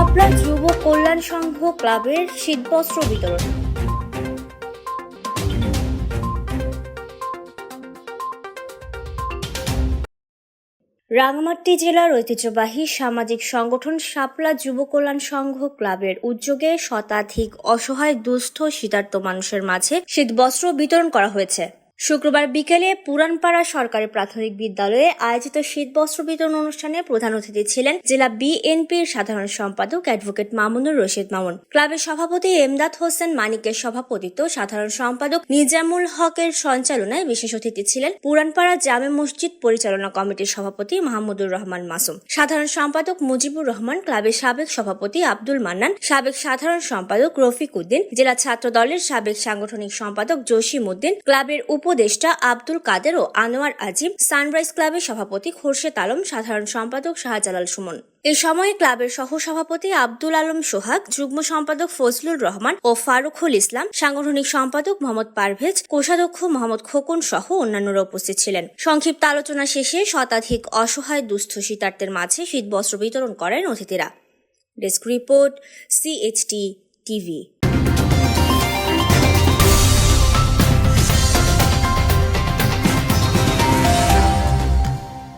শাপলা যুব কল্যাণ সংঘ ক্লাবের শীতবস্ত্র বিতরণ। রাঙামাটি জেলার ঐতিহ্যবাহী সামাজিক সংগঠন শাপলা যুব কল্যাণ সংঘ ক্লাবের উদ্যোগে শতাধিক অসহায় দুস্থ, শীতার্ত মানুষের মাঝে শীতবস্ত্র বিতরণ করা হয়েছে। শুক্রবার বিকেলে পুরানপাড়া সরকারি প্রাথমিক বিদ্যালয়ে আয়োজিত শীতবস্ত্র বিতরণ অনুষ্ঠানে প্রধান অতিথি ছিলেন জেলা বিএনপির সাধারণ সম্পাদক অ্যাডভোকেট মামুনুর রশিদ মামুন। ক্লাবের সভাপতি এমদাদ হোসেন মানিকের সভাপতিত্ব সাধারণ সম্পাদক নিজামুল হকের সঞ্চালনায় বিশেষ অতিথি ছিলেন পুরানপাড়া জামে মসজিদ পরিচালনা কমিটির সভাপতি মাহমুদুর রহমান মাসুম। সাধারণ সম্পাদক মুজিবুর রহমান, ক্লাবের সাবেক সভাপতি আব্দুল মান্নান, সাবেক সাধারণ সম্পাদক রফিক উদ্দিন, জেলা ছাত্র দলের সাবেক সাংগঠনিক সম্পাদক জসিম উদ্দিন, ক্লাবের উপদেষ্টা আব্দুল কাদের ও আনোয়ার আজিম সানরাইজ ক্লাবের সভাপতি খোরশেদ আলম, সাধারণ সম্পাদক শাহজালাল সুমন। এ সময়ে ক্লাবের সহ সভাপতি আব্দুল আলম সোহাগ, যুগ্ম সম্পাদক ফজলুর রহমান ও ফারুকুল ইসলাম, সাংগঠনিক সম্পাদক মোহাম্মদ পারভেজ, কোষাধ্যক্ষ মোহাম্মদ খোকন সহ অন্যান্যরা উপস্থিত ছিলেন। সংক্ষিপ্ত আলোচনা শেষে শতাধিক অসহায় দুস্থ শীতার্থের মাঝে শীতবস্ত্র বিতরণ করেন অতিথিরা। Desk report, CHT TV.